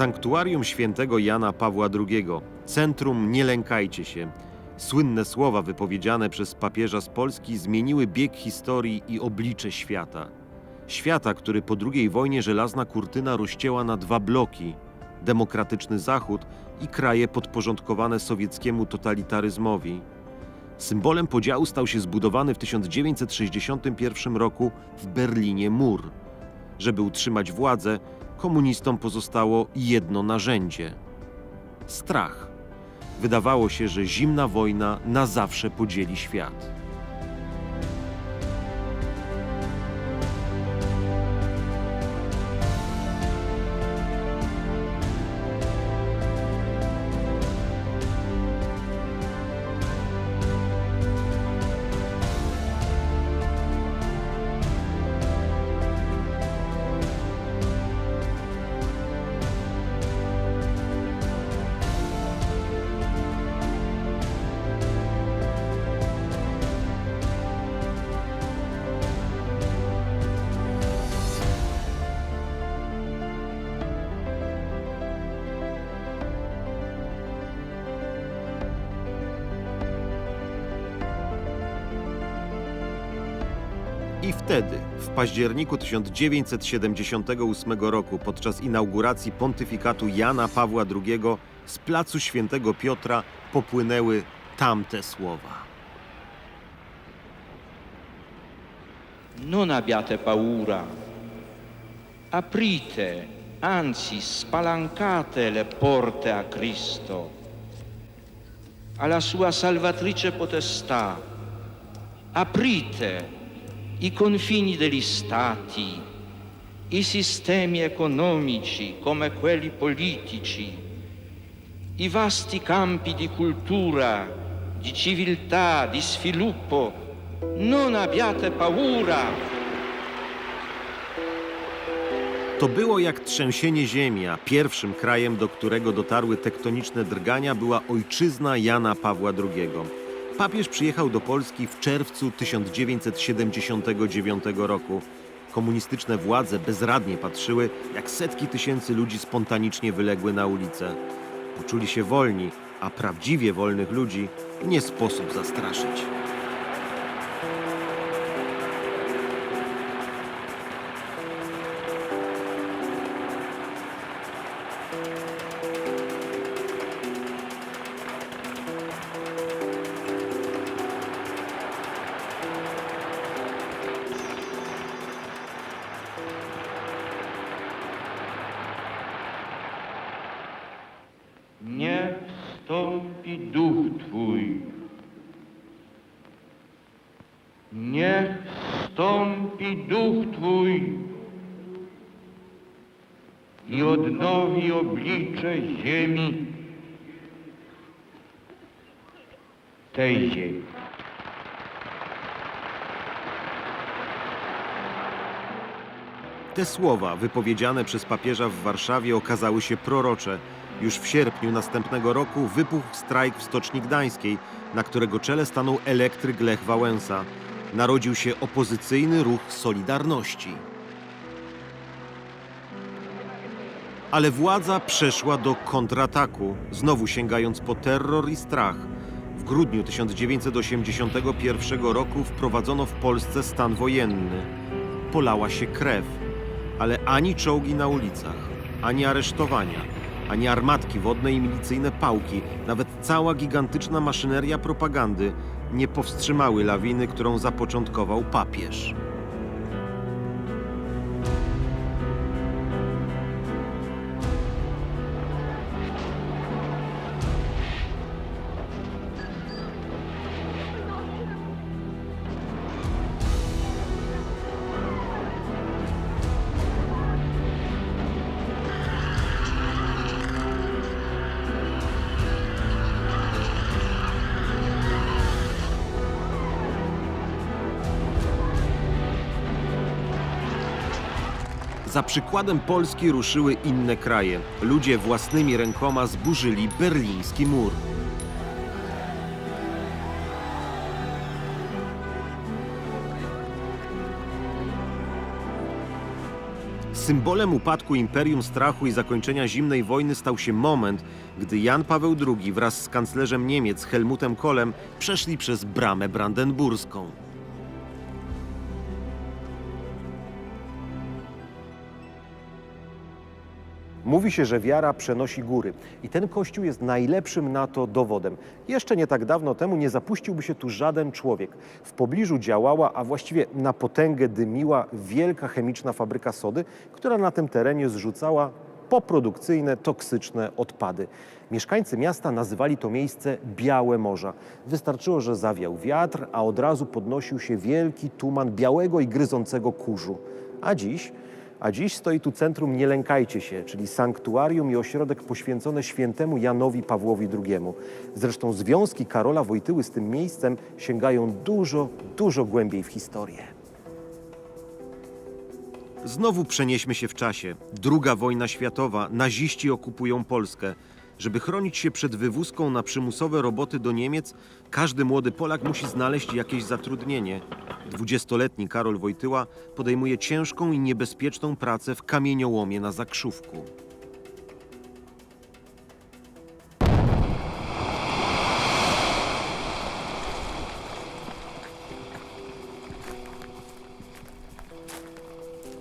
Sanktuarium świętego Jana Pawła II, centrum Nie lękajcie się. Słynne słowa wypowiedziane przez papieża z Polski zmieniły bieg historii i oblicze świata. Świata, który po II wojnie żelazna kurtyna rozcięła na dwa bloki: demokratyczny Zachód i kraje podporządkowane sowieckiemu totalitaryzmowi. Symbolem podziału stał się zbudowany w 1961 roku w Berlinie mur. Żeby utrzymać władzę, komunistom pozostało jedno narzędzie strach. Wydawało się, że zimna wojna na zawsze podzieli świat. I wtedy, w październiku 1978 roku, podczas inauguracji pontyfikatu Jana Pawła II, z placu Świętego Piotra popłynęły tamte słowa. Non abbiate paura. Aprite, anzi spalancate le porte a Cristo, alla sua salvatrice potestà. Aprite i confini degli stati, i sistemi economici come quelli politici, i vasti campi di cultura, di civiltà, di sviluppo. Non abbiate paura. To było jak trzęsienie ziemi, a pierwszym krajem, do którego dotarły tektoniczne drgania, była ojczyzna Jana Pawła II. Papież przyjechał do Polski w czerwcu 1979 roku. Komunistyczne władze bezradnie patrzyły, jak setki tysięcy ludzi spontanicznie wyległy na ulicę. Poczuli się wolni, a prawdziwie wolnych ludzi nie sposób zastraszyć. Odnowi oblicze ziemi, tej ziemi. Te słowa, wypowiedziane przez papieża w Warszawie, okazały się prorocze. Już w sierpniu następnego roku wybuchł strajk w Stoczni Gdańskiej, na którego czele stanął elektryk Lech Wałęsa. Narodził się opozycyjny ruch Solidarności. Ale władza przeszła do kontrataku, znowu sięgając po terror i strach. W grudniu 1981 roku wprowadzono w Polsce stan wojenny. Polała się krew, ale ani czołgi na ulicach, ani aresztowania, ani armatki wodne i milicyjne pałki, nawet cała gigantyczna maszyneria propagandy nie powstrzymały lawiny, którą zapoczątkował papież. Za przykładem Polski ruszyły inne kraje. Ludzie własnymi rękoma zburzyli berliński mur. Symbolem upadku imperium strachu i zakończenia zimnej wojny stał się moment, gdy Jan Paweł II wraz z kanclerzem Niemiec Helmutem Kohlem przeszli przez bramę brandenburską. Mówi się, że wiara przenosi góry i ten kościół jest najlepszym na to dowodem. Jeszcze nie tak dawno temu nie zapuściłby się tu żaden człowiek. W pobliżu działała, a właściwie na potęgę dymiła wielka chemiczna fabryka sody, która na tym terenie zrzucała poprodukcyjne, toksyczne odpady. Mieszkańcy miasta nazywali to miejsce Białe Morza. Wystarczyło, że zawiał wiatr, a od razu podnosił się wielki tuman białego i gryzącego kurzu. A dziś a dziś stoi tu centrum Nie lękajcie się, czyli sanktuarium i ośrodek poświęcony świętemu Janowi Pawłowi II. Zresztą związki Karola Wojtyły z tym miejscem sięgają dużo, dużo głębiej w historię. Znowu przenieśmy się w czasie. Druga wojna światowa, naziści okupują Polskę. Żeby chronić się przed wywózką na przymusowe roboty do Niemiec, każdy młody Polak musi znaleźć jakieś zatrudnienie. Dwudziestoletni Karol Wojtyła podejmuje ciężką i niebezpieczną pracę w kamieniołomie na Zakrzówku.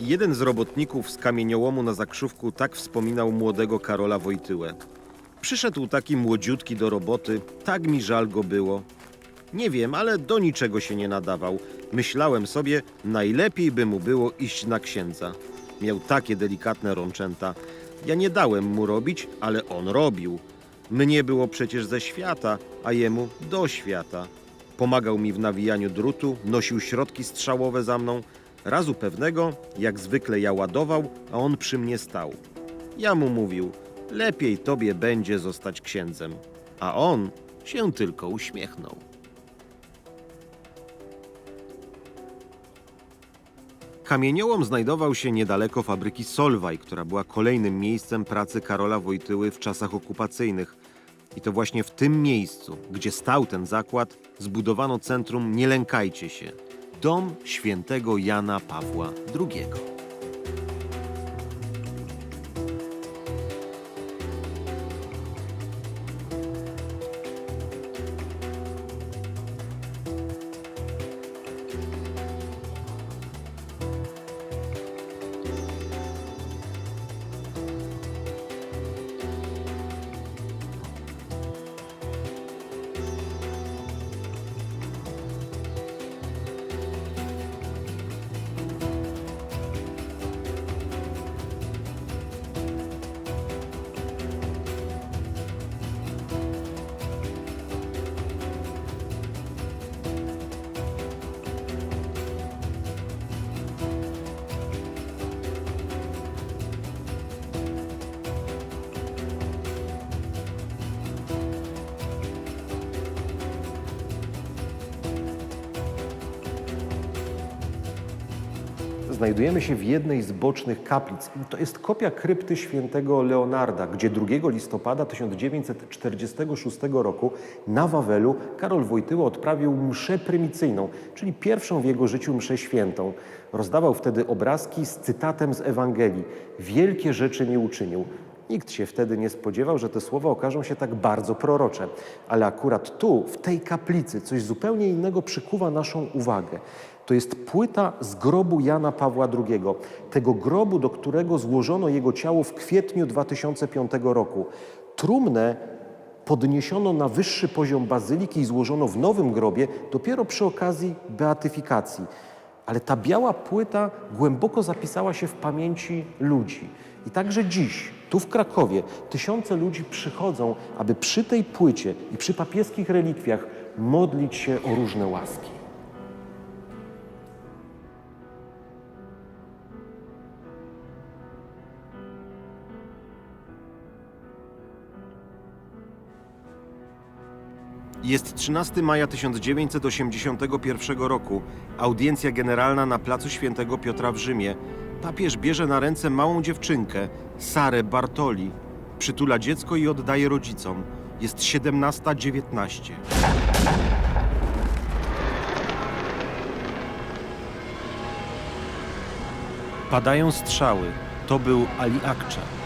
Jeden z robotników z kamieniołomu na Zakrzówku tak wspominał młodego Karola Wojtyłę. Przyszedł taki młodziutki do roboty, tak mi żal go było. Nie wiem, ale do niczego się nie nadawał. Myślałem sobie, najlepiej by mu było iść na księdza. Miał takie delikatne rączęta. Ja nie dałem mu robić, ale on robił. Mnie było przecież ze świata, a jemu do świata. Pomagał mi w nawijaniu drutu, nosił środki strzałowe za mną. Razu pewnego, jak zwykle ja ładował, a on przy mnie stał. Ja mu mówił, lepiej tobie będzie zostać księdzem. A on się tylko uśmiechnął. Kamieniołom znajdował się niedaleko fabryki Solwaj, która była kolejnym miejscem pracy Karola Wojtyły w czasach okupacyjnych. I to właśnie w tym miejscu, gdzie stał ten zakład, zbudowano centrum Nie lękajcie się. Dom świętego Jana Pawła II. Znajdujemy się w jednej z bocznych kaplic. To jest kopia krypty świętego Leonarda, gdzie 2 listopada 1946 roku na Wawelu Karol Wojtyła odprawił mszę prymicyjną, czyli pierwszą w jego życiu mszę świętą. Rozdawał wtedy obrazki z cytatem z Ewangelii. Wielkie rzeczy nie uczynił. Nikt się wtedy nie spodziewał, że te słowa okażą się tak bardzo prorocze. Ale akurat tu, w tej kaplicy, coś zupełnie innego przykuwa naszą uwagę. To jest płyta z grobu Jana Pawła II, tego grobu, do którego złożono jego ciało w kwietniu 2005 roku. Trumnę podniesiono na wyższy poziom bazyliki i złożono w nowym grobie dopiero przy okazji beatyfikacji. Ale ta biała płyta głęboko zapisała się w pamięci ludzi. I także dziś, tu w Krakowie, tysiące ludzi przychodzą, aby przy tej płycie i przy papieskich relikwiach modlić się o różne łaski. Jest 13 maja 1981 roku. Audiencja generalna na placu Świętego Piotra w Rzymie. Papież bierze na ręce małą dziewczynkę, Sarę Bartoli. Przytula dziecko i oddaje rodzicom. Jest 17.19. Padają strzały. To był Ali Akcza.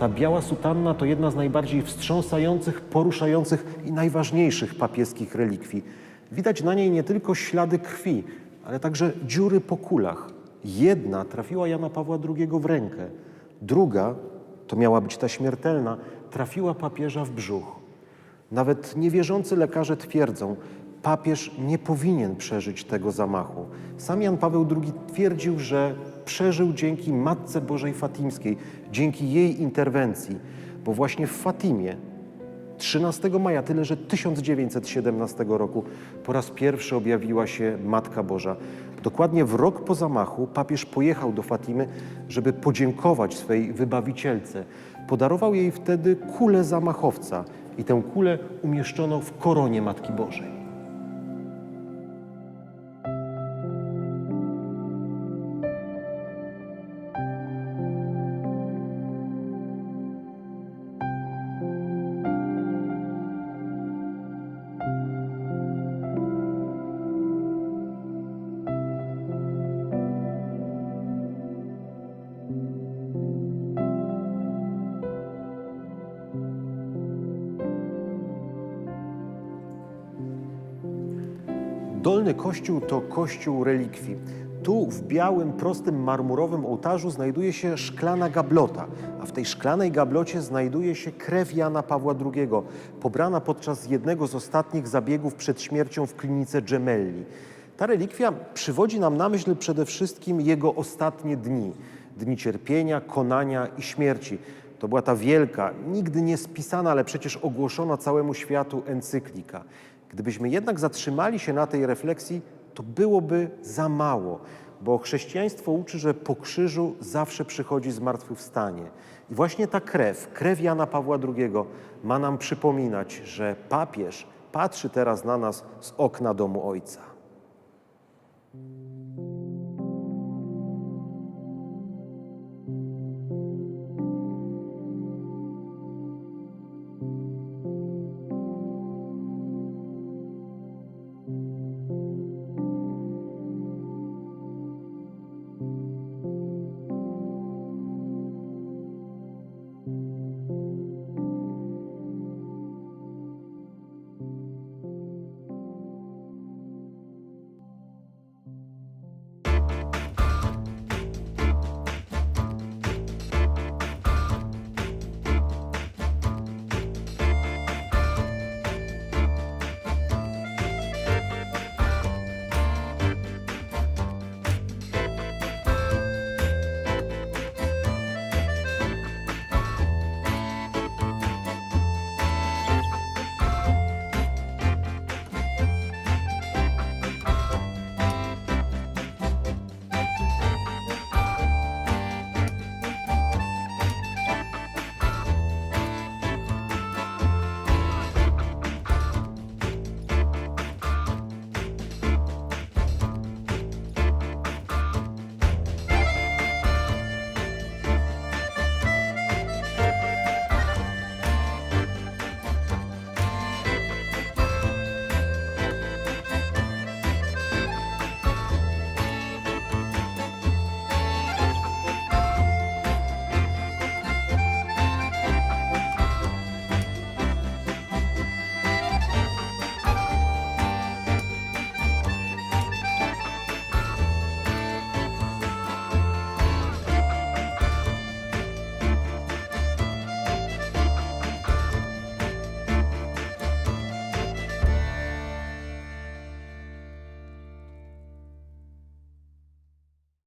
Ta biała sutanna to jedna z najbardziej wstrząsających, poruszających i najważniejszych papieskich relikwii. Widać na niej nie tylko ślady krwi, ale także dziury po kulach. Jedna trafiła Jana Pawła II w rękę, druga, to miała być ta śmiertelna, trafiła papieża w brzuch. Nawet niewierzący lekarze twierdzą, papież nie powinien przeżyć tego zamachu. Sam Jan Paweł II twierdził, że przeżył dzięki Matce Bożej Fatimskiej, dzięki jej interwencji, bo właśnie w Fatimie 13 maja, tyle że 1917 roku, po raz pierwszy objawiła się Matka Boża. Dokładnie w rok po zamachu papież pojechał do Fatimy, żeby podziękować swej wybawicielce. Podarował jej wtedy kulę zamachowca i tę kulę umieszczono w koronie Matki Bożej. Dolny kościół to kościół relikwii. Tu w białym, prostym, marmurowym ołtarzu znajduje się szklana gablota, a w tej szklanej gablocie znajduje się krew Jana Pawła II, pobrana podczas jednego z ostatnich zabiegów przed śmiercią w klinice Gemelli. Ta relikwia przywodzi nam na myśl przede wszystkim jego ostatnie dni, dni cierpienia, konania i śmierci. To była ta wielka, nigdy nie spisana, ale przecież ogłoszona całemu światu encyklika. Gdybyśmy jednak zatrzymali się na tej refleksji, to byłoby za mało, bo chrześcijaństwo uczy, że po krzyżu zawsze przychodzi zmartwychwstanie. I właśnie ta krew, krew Jana Pawła II ma nam przypominać, że papież patrzy teraz na nas z okna domu Ojca.